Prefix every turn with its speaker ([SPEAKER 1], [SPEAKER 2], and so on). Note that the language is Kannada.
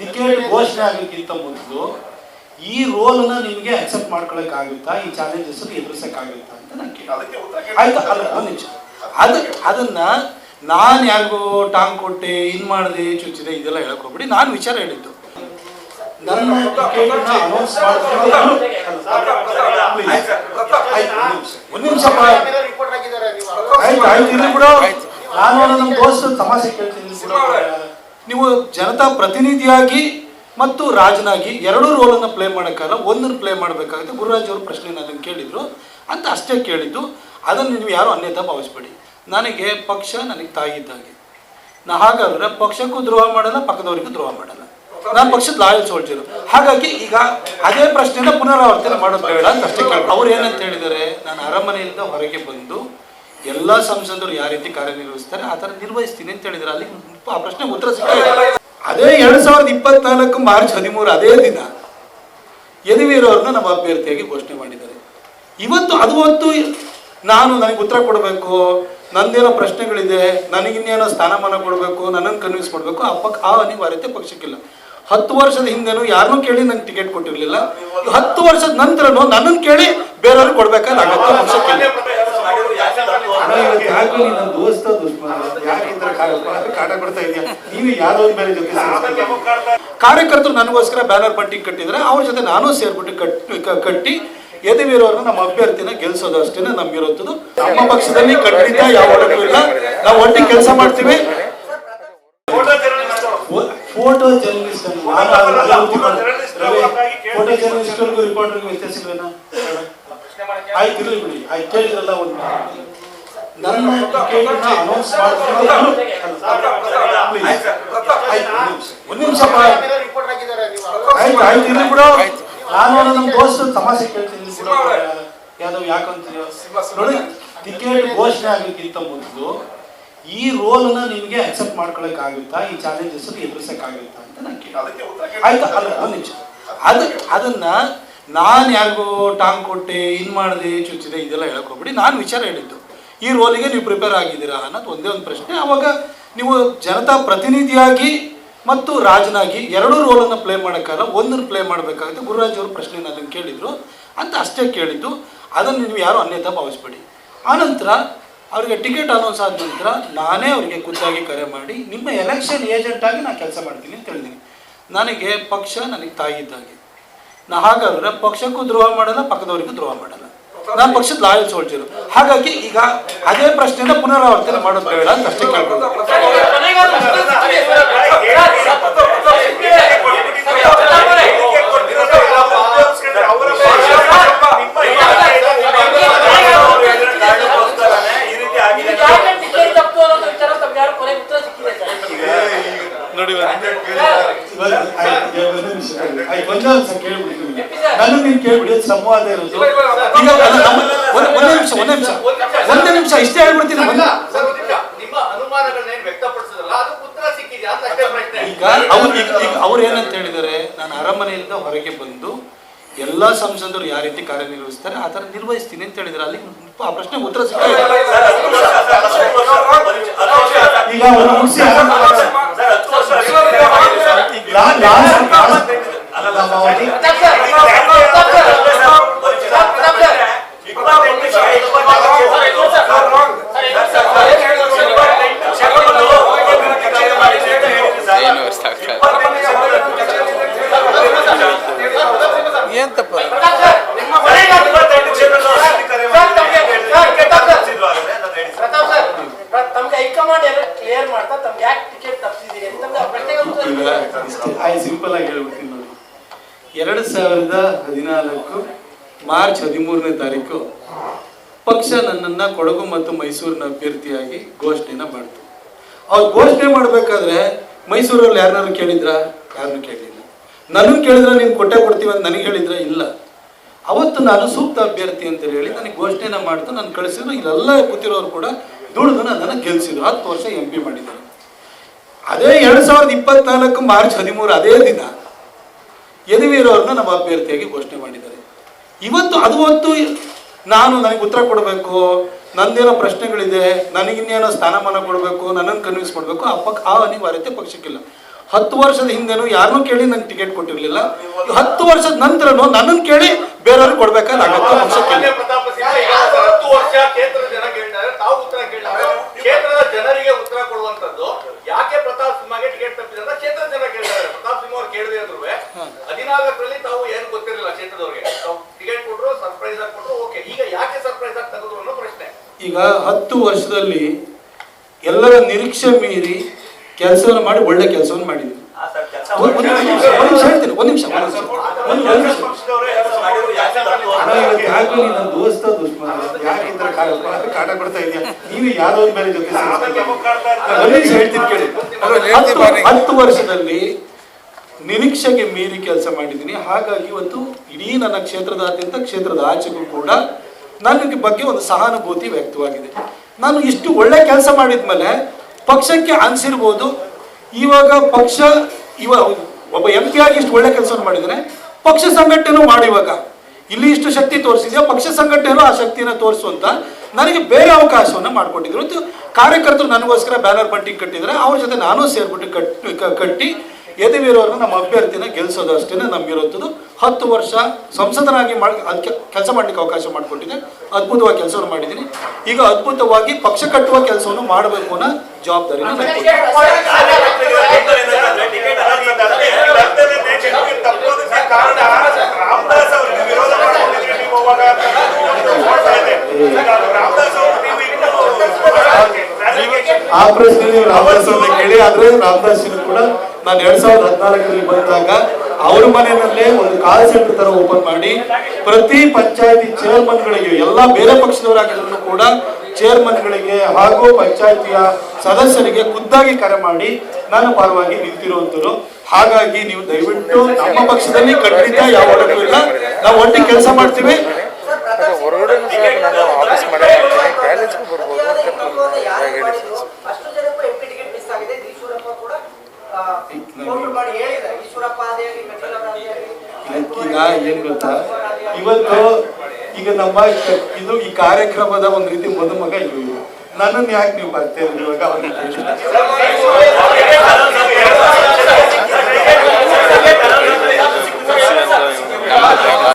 [SPEAKER 1] ಟಿಕೆಟ್ ಘೋಷಣೆ ಆಗೋಕ್ಕಿಂತ ಮೊದಲು ಈ ರೋಲ್ನ ನಿಮಗೆ ಅಕ್ಸೆಪ್ಟ್ ಮಾಡ್ಕೊಳಕ್ಕಾಗುತ್ತಾ ಈ ಚಾಲೆಂಜಸ್ ಎದುರಿಸಕ್ಕಾಗುತ್ತಾ ಅಂತ ನಾನು ಕೇಳಿ ಅದು ಅದನ್ನ ನಾನು ಯಾರಿಗೋ ಟಾಂಗ್ ಕೊಟ್ಟೆ ಇನ್ ಮಾಡಿದೆ ಚುಚ್ಚಿದೆ ಇದೆಲ್ಲ ಹೇಳಕ್ ಹೋಗ್ಬಿಡಿ ನಾನು ವಿಚಾರ ಹೇಳಿದ್ದು ನನ್ನ ಅನೌನ್ಸ್ ಒಂದು ನಿಮಿಷ
[SPEAKER 2] ರಿಪೋರ್ಟ್ ಆಗಿದ್ದಾರೆ ನೀವು
[SPEAKER 1] ಆಯ್ತು ಆಯ್ತು ಇಲ್ಲಿ ಬಿಡು ನಾನು ನಮ್ಮ ದೋಸ್ತ ತಮಾಷೆ ಕೇಳ್ತೀನಿ. ನೀವು ಜನತಾ ಪ್ರತಿನಿಧಿಯಾಗಿ ಮತ್ತು ರಾಜನಾಗಿ ಎರಡೂ ರೋಲನ್ನು ಪ್ಲೇ ಮಾಡೋಕ್ಕಲ್ಲ ಒಂದನ್ನು ಪ್ಲೇ ಮಾಡಬೇಕಾಗುತ್ತೆ. ಗುರುರಾಜ್ ಅವರು ಪ್ರಶ್ನೆ ಅದನ್ನು ಕೇಳಿದ್ರು. ಅಂತ ಅಷ್ಟೇ ಕೇಳಿದ್ದು. ಅದನ್ನು ನೀವು ಯಾರು ಅನ್ಯತಾ ಭಾವಿಸ್ಬೇಡಿ. ನನಗೆ ಪಕ್ಷ ನನಗೆ ತಾಯಿ ಇದ್ದಾಗೆ. ನಾ ಹಾಗಾದ್ರೆ ಪಕ್ಷಕ್ಕೂ ದ್ರೋಹ ಮಾಡಲ್ಲ, ಪಕ್ಕದವರಿಗೂ ದ್ರೋಹ ಮಾಡಲ್ಲ. ನಾನು ಪಕ್ಷದ ಲಾಯಲ್ ಸೋಲ್ಜರು ಹಾಗಾಗಿ ಈಗ ಅದೇ ಪ್ರಶ್ನೆನ ಪುನರಾವರ್ತನೆ ಮಾಡೋದು ಬೇಡ ಅಂತ ಅಷ್ಟೇ ಕೇಳಿ ಅವ್ರು ಏನಂತ ಹೇಳಿದ್ದಾರೆ? ನಾನು ಅರಮನೆಯಿಂದ ಹೊರಗೆ ಬಂದು ಎಲ್ಲ ಸಂಸದರು ಯಾವ ರೀತಿ ಕಾರ್ಯನಿರ್ವಹಿಸ್ತಾರೆ, ಆ ಥರ ನಿರ್ವಹಿಸ್ತೀನಿ ಅಂತ ಹೇಳಿದ್ರೆ. ಅಲ್ಲಿ ಆ ಪ್ರಶ್ನೆ ಉತ್ತರ ಸಿಕ್ಕ ಅದೇ ಎರಡ್ ಸಾವಿರದ ಇಪ್ಪತ್ನಾಲ್ಕು ಮಾರ್ಚ್ ಹದಿಮೂರು ಅದೇ ದಿನ ಯದುವೀರ್ ಅವ್ರನ್ನ ನಮ್ಮ ಅಭ್ಯರ್ಥಿಯಾಗಿ ಘೋಷಣೆ ಮಾಡಿದ್ದಾರೆ. ಇವತ್ತು ಅದು ಹೊತ್ತು ನಾನು ನನಗೆ ಉತ್ತರ ಕೊಡಬೇಕು, ನಂದೇನೋ ಪ್ರಶ್ನೆಗಳಿದೆ ನನಗಿನ್ನೇನೋ ಸ್ಥಾನಮಾನ ಕೊಡಬೇಕು, ನನ್ನನ್ನು ಕನ್ವಿನ್ಸ್ ಮಾಡಬೇಕು, ಆ ಪಕ್ ಆ ಅನಿವಾರ್ಯತೆ ಪಕ್ಷಕ್ಕಿಲ್ಲ ಹತ್ತು ವರ್ಷದ ಹಿಂದೆನೂ ಯಾರನ್ನೂ ಕೇಳಿ ನಂಗೆ ಟಿಕೆಟ್ ಕೊಟ್ಟಿರಲಿಲ್ಲ. ಹತ್ತು ವರ್ಷದ ನಂತರನೂ ನನ್ನನ್ನು ಕೇಳಿ ಬೇರೆಯವ್ರಿಗೆ ಕೊಡ್ಬೇಕಾದ್ರೆ ನನ್ನ ದೋಸ್ತ ದುಶ್ಮನ? ಕಾಟ- ಕೊಡ್ತಾ ಇದೀಯ? ಯಾರೋ ಬೇರೆ ಜೊತೆ ಕಾರ್ಯಕರ್ತರು ನನಗೋಸ್ಕರ ಬ್ಯಾನರ್ ಪಟ್ಟಿ ಕಟ್ಟಿದ್ರೆ ಅವ್ರ ಜೊತೆ ನಾನು ಸೇರ್ಬಿಟ್ಟು ಕಟ್ಟಿ ಕಟ್ಟಿ ಯದುವೀರವ್ರನ್ನ ನಮ್ಮ ಅಭ್ಯರ್ಥಿನ ಗೆಲ್ಸೋದು ಅಷ್ಟೇ ನಮ್ಗಿರೋದು ನಮ್ಮ ಪಕ್ಷದಲ್ಲಿ ಖಂಡಿತ ಯಾವ ಒಡಕು ಇಲ್ಲ. ನಾವು ಒಟ್ಟಿಗೆ ಕೆಲಸ ಮಾಡ್ತೀವಿ. ಫೋಟೋ ಜರ್ನಲಿಸ್ಟ್ ಫೋಟೋ ಜರ್ನಲಿಸ್ಟ್ಗಳಿಗೂ ರಿಪೋರ್ಟರ್ಗೂ ವ್ಯತ್ಯಾಸಗಳೇನ? ಆಯ್ತು ಇರ್ಲಿ ಬಿಡಿ. ಆಯ್ತು ಕೇಳಿದ್ರಲ್ಲ ಒಂದು. ನನ್ನ ಟಿಕೆಟ್ನ ಅನೌನ್ಸ್ ಒಂದು ನಿಮಿಷ ಆಯ್ತು ಆಯ್ತು ಬಿಡು ನಾನು ನಮ್ಮ ದೋಸ್ತ ತಮಾಷೆ ಕೇಳ್ತೀನಿ ಇಲ್ಲಿ ಯಾವ್ದೋ ಯಾಕಂತೀಯೋ ನೋಡಿ ಟಿಕೆಟ್ ಘೋಷಣೆ ಆಗೋಕ್ಕಿಂತ ಮೊದಲು ಈ ರೋಲ್ನ ನಿಮಗೆ ಅಕ್ಸೆಪ್ಟ್ ಮಾಡ್ಕೊಳಕ್ಕಾಗುತ್ತಾ ಈ ಚಾಲೆಂಜಸ್ ಎದುರಿಸಕ್ಕಾಗುತ್ತಾ ಅಂತ ನಾನು ಕೇಳಿ ಆಯ್ತಾ ಅಲ್ಲ ಒಂದು ನಿಮಿಷ ಅದು ಅದನ್ನ ನಾನು ಯಾರಿಗೋ ಟಾಂಗ್ ಕೊಟ್ಟೆ ಇನ್ ಮಾಡಿದೆ, ಚುಚ್ಚಿದೆ, ಇದೆಲ್ಲ ಹೇಳಕ್ ನಾನು ವಿಚಾರ ಹೇಳಿದ್ದು. ಈ ರೋಲಿಗೆ ನೀವು ಪ್ರಿಪೇರ್ ಆಗಿದ್ದೀರಾ ಅನ್ನೋದು ಒಂದೇ ಒಂದು ಪ್ರಶ್ನೆ. ಅವಾಗ ನೀವು ಜನತಾ ಪ್ರತಿನಿಧಿಯಾಗಿ ಮತ್ತು ರಾಜನಾಗಿ ಎರಡೂ ರೋಲನ್ನು ಪ್ಲೇ ಮಾಡೋಕ್ಕಾಗಲ್ಲ, ಒಂದನ್ನು ಪ್ಲೇ ಮಾಡಬೇಕಾಗುತ್ತೆ. ಗುರುರಾಜ್ ಅವರು ಪ್ರಶ್ನೆ ಅದನ್ನು ಕೇಳಿದರು. ಅಂತ ಅಷ್ಟೇ ಕೇಳಿದ್ದು. ಅದನ್ನು ನೀವು ಯಾರು ಅನ್ಯತಾ ಭಾವಿಸ್ಬೇಡಿ. ಆನಂತರ ಅವರಿಗೆ ಟಿಕೆಟ್ ಅನೌನ್ಸ್ ಆದ ನಂತರ ನಾನೇ ಅವರಿಗೆ ಖುದ್ದಾಗಿ ಕರೆ ಮಾಡಿ, ನಿಮ್ಮ ಎಲೆಕ್ಷನ್ ಏಜೆಂಟಾಗಿ ನಾನು ಕೆಲಸ ಮಾಡ್ತೀನಿ ಅಂತ ಹೇಳಿದ್ದೀನಿ. ನನಗೆ ಪಕ್ಷ, ನನಗೆ ತಾಯಿ ಇದ್ದಾಗೆ. ನಾ ಹಾಗಾದ್ರೆ ಪಕ್ಷಕ್ಕೂ ದ್ರೋಹ ಮಾಡಲ್ಲ, ಪಕ್ಕದವರಿಗೂ ದ್ರೋಹ ಮಾಡಲ್ಲ. ನಾನು ಪಕ್ಷದ ಲಾಯಲ್ ಸೋಲ್ಜರು. ಹಾಗಾಗಿ ಈಗ ಅದೇ ಪ್ರಶ್ನೆನ ಪುನರಾವರ್ತನೆ ಮಾಡೋದು ಬೇಡ ಅಂತ ಅಷ್ಟೇ ಕೇಳ್ಬೋದು.
[SPEAKER 2] ಈ ರೀತಿ ಆಗಿದೆ
[SPEAKER 1] ನೋಡಿ ನಾನು ನೀನು ಕೇಳ್ಬಿಡಿ ಸಂವಾದ ಇರೋದು ಒಂದೇ ನಿಮಿಷ ಒಂದೇ ನಿಮಿಷ ಒಂದೇ ನಿಮಿಷ ಇಷ್ಟೇ ಹೇಳ್ಬಿಡ್ತೀನಿ
[SPEAKER 2] ನಿಮ್ಮ ಅನುಮಾನಗಳನ್ನೇನು ವ್ಯಕ್ತಪಡಿಸಿದ್ರಲ್ಲ ಅದು ಉತ್ತರ ಅಂತ ಪ್ರಶ್ನೆ
[SPEAKER 1] ಈಗ ಅವ್ರು ಈಗ ಅವ್ರು ಏನಂತ ಹೇಳಿದಾರೆ ನಾನು ಅರಮನೆಯಿಂದ ಹೊರಗೆ ಬಂದು ಎಲ್ಲ ಸಂಸದರು ಯಾವ ರೀತಿ ಕಾರ್ಯನಿರ್ವಹಿಸ್ತಾರೆ ಆ ಥರ ನಿರ್ವಹಿಸ್ತೀನಿ ಅಂತ ಹೇಳಿದ್ರೆ ಅಲ್ಲಿ ಆ ಪ್ರಶ್ನೆ ಉತ್ತರ ಇದೆ. ಈಗ
[SPEAKER 3] ಏನು ತಪ್ಪ?
[SPEAKER 4] ಪ್ರತಾಪ್ ಸರ್ ತಮ್ಗೆ ಹೈಕಮಾಂಡ್ ಎಲ್ಲ ಕ್ಲಿಯರ್ ಮಾಡ್ತಾ ತಮ್ಗೆ ಯಾಕೆ ಟಿಕೆಟ್ ತಪ್ಪಿಸಿದೀರಿ ಅಂತ ಪ್ರಶ್ನೆಗೆ
[SPEAKER 1] ಆಯ್ತು ಸಿಂಪಲ್ ಆಗಿ ಹೇಳ್ಬಿಡ್ತೀನಿ ಎರಡು ಸಾವಿರದ ಹದಿನಾಲ್ಕು ಮಾರ್ಚ್ ಹದಿಮೂರನೇ ತಾರೀಕು ಪಕ್ಷ ನನ್ನನ್ನು ಕೊಡಗು ಮತ್ತು ಮೈಸೂರಿನ ಅಭ್ಯರ್ಥಿಯಾಗಿ ಘೋಷಣೆನ ಮಾಡ್ತು. ಅವ್ರು ಘೋಷಣೆ ಮಾಡಬೇಕಾದ್ರೆ ಮೈಸೂರಲ್ಲಿ ಯಾರನ್ನಾರು ಕೇಳಿದ್ರ? ಯಾರನ್ನು ಕೇಳಲಿಲ್ಲ ನನಗೆ ಕೇಳಿದ್ರೆ ನೀವು ಕೊಟ್ಟೆ ಕೊಡ್ತೀವಿ ಅಂತ ನನಗೆ ಹೇಳಿದ್ರೆ ಇಲ್ಲ. ಅವತ್ತು ನಾನು ಸೂಕ್ತ ಅಭ್ಯರ್ಥಿ ಅಂತ ಹೇಳಿ ನನಗೆ ಘೋಷಣೆನ ಮಾಡ್ತು. ನಾನು ಕಳಿಸಿದ್ರು, ಇಲ್ಲೆಲ್ಲ ಕೂತಿರೋರು ಕೂಡ ದುಡಿದು ನನ್ನನ್ನು ಗೆಲ್ಲಿಸಿದ್ರು ಹತ್ತು ವರ್ಷ ಎಂ ಪಿ ಮಾಡಿದ್ದಾರೆ. ಅದೇ ಎರಡು ಸಾವಿರದ ಇಪ್ಪತ್ನಾಲ್ಕು ಮಾರ್ಚ್ ಹದಿಮೂರು, ಅದೇ ದಿನ ಯದುವೀರ್ ಅವ್ರನ್ನ ನಮ್ಮ ಅಭ್ಯರ್ಥಿಯಾಗಿ ಘೋಷಣೆ ಮಾಡಿದ್ದಾರೆ. ಇವತ್ತು ಅದು ಹೊತ್ತು ನಾನು ನನಗೆ ಉತ್ತರ ಕೊಡಬೇಕು ನಂದೇನೋ ಪ್ರಶ್ನೆಗಳಿದೆ ನನಗಿನ್ನೇನೋ ಸ್ಥಾನಮಾನ ಕೊಡಬೇಕು ನನ್ನನ್ನು ಕನ್ವಿನ್ಸ್ ಮಾಡಬೇಕು ಆ ಪಕ್ ಆ ಅನಿವಾರ್ಯತೆ ಪಕ್ಷಕ್ಕಿಲ್ಲ. ಹತ್ತು ವರ್ಷದ ಹಿಂದೆನೂ ಯಾರನ್ನೂ ಕೇಳಿ ನಂಗೆ ಟಿಕೆಟ್ ಕೊಟ್ಟಿರಲಿಲ್ಲ. ಹತ್ತು ವರ್ಷದ ನಂತರನೂ ನನ್ನನ್ನು ಕೇಳಿ ಬೇರೆಯವ್ರಿಗೆ ಕೊಡ್ಬೇಕಾದ ಅಗತ್ಯ ಪಕ್ಷಕ್ಕೆ.
[SPEAKER 2] ಮಾನ್ಯ ಪ್ರತಾಪ ಸಿಂಹ ಈಗ ಹತ್ತು ವರ್ಷ ಕ್ಷೇತ್ರದ ಜನ ಕೇಳ್ತಾರೆ ತಾವು ಉತ್ತರ ಕೇಳ್ತಾರೆ. ಕ್ಷೇತ್ರದ ಜನರಿಗೆ ಉತ್ತರ ಕೊಡುವಂತದ್ದು ಯಾಕೆ ಪ್ರತಾಪ್ ಸಿಂಹಗೆ ಟಿಕೆಟ್ ತಪ್ಪಿದ್ರೆ ಅಂತ ಕ್ಷೇತ್ರದ ಜನ ಕೇಳ್ತಾರೆ. ಪ್ರತಾಪ್ ಸಿಂಹ ಅವ್ರು ಕೇಳಿದೆ ಅಂದ್ರು ಹದಿನಾಲ್ಕರಲ್ಲಿ ತಾವು ಏನು ಗೊತ್ತಿರಲಿಲ್ಲ ಕ್ಷೇತ್ರದವ್ರಿಗೆ ತಾವು ಟಿಕೆಟ್ ಕೊಟ್ರು ಸರ್ಪ್ರೈಸ್ ಆಗಿ ಕೊಟ್ರು ಓಕೆ ಈಗ ಯಾಕೆ ಸರ್ಪ್ರೈಸ್ ಆಗಿ ತೆಗೆದ್ರು ಅನ್ನೋ ಪ್ರಶ್ನೆ
[SPEAKER 1] ಈಗ ಹತ್ತು ವರ್ಷದಲ್ಲಿ ಎಲ್ಲರ ನಿರೀಕ್ಷೆ ಮೀರಿ ಕೆಲಸವನ್ನು ಮಾಡಿ ಒಳ್ಳೆ ಕೆಲಸವನ್ನು ಮಾಡಿದ್ವಿ. ಒಂದ್ ನಿಮಿಷ ಹೇಳ್ತೀನಿ ಒಂದ್ ನಿಮಿಷ. ಯಾಕೆ ನನ್ನ ದೋಸ್ತ ದುಶ್ಮನ ಯಾಕೆ ಈ ತರ ಕಾಟ ಕೊಡ್ತಾ ಇದೀಯ? ಒಂದ್ ಬೇರೆ ಜೊತೆ ಹೇಳ್ತೀನಿ ಕೇಳಿ. ಹತ್ತು ವರ್ಷದಲ್ಲಿ ನಿರೀಕ್ಷೆಗೆ ಮೀರಿ ಕೆಲಸ ಮಾಡಿದ್ದೀನಿ. ಹಾಗಾಗಿ ಇವತ್ತು ಇಡೀ ನನ್ನ ಕ್ಷೇತ್ರದಾದ್ಯಂತ ಕ್ಷೇತ್ರದ ಆಚೆಗೂ ಕೂಡ ನನಗೆ ಬಗ್ಗೆ ಒಂದು ಸಹಾನುಭೂತಿ ವ್ಯಕ್ತವಾಗಿದೆ. ನಾನು ಇಷ್ಟು ಒಳ್ಳೆ ಕೆಲಸ ಮಾಡಿದ್ಮೇಲೆ ಪಕ್ಷಕ್ಕೆ ಅನಿಸಿರ್ಬೋದು. ಇವಾಗ ಪಕ್ಷ, ಇವ ಒಬ್ಬ ಎಂ ಪಿ ಆಗಿ ಇಷ್ಟು ಒಳ್ಳೆ ಕೆಲಸವನ್ನು ಮಾಡಿದರೆ ಪಕ್ಷ ಸಂಘಟನೆ ಮಾಡಿ ಇವಾಗ. ಇಲ್ಲಿ ಇಷ್ಟು ಶಕ್ತಿ ತೋರಿಸಿದ್ಯಾ? ಪಕ್ಷ ಸಂಘಟನೆಯಲ್ಲೂ ಆ ಶಕ್ತಿಯನ್ನು ತೋರಿಸುವಂತ ನನಗೆ ಬೇರೆ ಅವಕಾಶವನ್ನು ಮತ್ತು ಕಾರ್ಯಕರ್ತರು ನನಗೋಸ್ಕರ ಬ್ಯಾನರ್ ಬಂಟಿಂಗ್ ಕಟ್ಟಿದರೆ ಅವ್ರ ಜೊತೆ ನಾನು ಸೇರ್ಬಿಟ್ಟು ಕಟ್ ಕಟ್ಟಿ ಯದುವೀರವ್ರನ್ನ ನಮ್ಮ ಅಭ್ಯರ್ಥಿನ ಗೆಲ್ಲಿಸೋದು ಅಷ್ಟೇ ನಮ್ಗಿರುವಂಥದ್ದು ಹತ್ತು ವರ್ಷ ಸಂಸದನಾಗಿ ಮಾಡಿ ಅದಕ್ಕೆ ಕೆಲಸ ಮಾಡ್ಲಿಕ್ಕೆ ಅವಕಾಶ ಮಾಡಿಕೊಟ್ಟಿದೆ. ಅದ್ಭುತವಾಗಿ ಕೆಲಸವನ್ನು ಮಾಡಿದ್ದೀನಿ. ಈಗ ಅದ್ಭುತವಾಗಿ ಪಕ್ಷ ಕಟ್ಟುವ ಕೆಲಸವನ್ನು ಮಾಡಬೇಕು ಅನ್ನೋ ಜವಾಬ್ದಾರಿ ಆ ಪ್ರಶ್ನೆ ನೀವು ರಾಮದಾಸ್ ಅವ್ರನ್ನ ಕೇಳಿ ಆದ್ರೆ ರಾಮದಾಸ್ ಕೂಡ ನಾನು ಎರಡ್ ಸಾವಿರದ ಹದಿನಾಲ್ಕರಲ್ಲಿ ಬಂದಾಗ ಅವ್ರ ಮನೆಯಲ್ಲೇ ಒಂದು ಕಾಲ್ ಸೆಂಟರ್ ತರ ಓಪನ್ ಮಾಡಿ ಪ್ರತಿ ಪಂಚಾಯತಿ ಚೇರ್ಮನ್ಗಳಿಗೆ, ಎಲ್ಲಾ ಬೇರೆ ಪಕ್ಷದವರಾಗಿದ್ರು ಕೂಡ ಚೇರ್ಮನ್ಗಳಿಗೆ ಹಾಗೂ ಪಂಚಾಯತಿಯ ಸದಸ್ಯರಿಗೆ ಖುದ್ದಾಗಿ ಕರೆ ಮಾಡಿ ನಾನು ಪರವಾಗಿ ನಿಂತಿರುವಂತರು ಹಾಗಾಗಿ ನೀವು ದಯವಿಟ್ಟು ನಮ್ಮ ಪಕ್ಷದಲ್ಲಿ ಖಂಡಿತ ಯಾವ ಇಲ್ಲ. ನಾವು ಒಟ್ಟಿಗೆ ಕೆಲಸ ಮಾಡ್ತೀವಿ
[SPEAKER 3] ಹೊರಗಡೆ ನಾನು ಆಫೀಸ್ ಮಾಡೇ ಮಾಡ್ತೀನಿ ಕಾಲೇಜ್ಗೂ ಬರ್ಬೋದು ಅಂತ ಹೇಳಿ
[SPEAKER 4] ಅಷ್ಟು ಜನಕ್ಕೂ ಎಂಪಿ ಟಿಕೆಟ್ ಮಿಸ್ ಆಗಿದೆ ಈಶ್ವರಪ್ಪ ಕೂಡ ಫೋನ್ ಮಾಡಿ ಹೇಳಿದ್ದಾರೆ ಈಶ್ವರಪ್ಪ ಅದೇ ಆಗಲಿ ಕಟೀಲರ ಅದೇ ಆಗಲಿ
[SPEAKER 1] ಈಗ ಏನ್ ಗೊತ್ತಾ ಇವತ್ತು ಈಗ ನಮ್ಮ ಇದು ಈ ಕಾರ್ಯಕ್ರಮದ ಒಂದು ರೀತಿ ಮದುಮಗ ಇವು ನನ್ನನ್ನು ಯಾಕೆ ನೀವು ಬರ್ತೀರಿ ಇವಾಗ ಕೇಳಿ.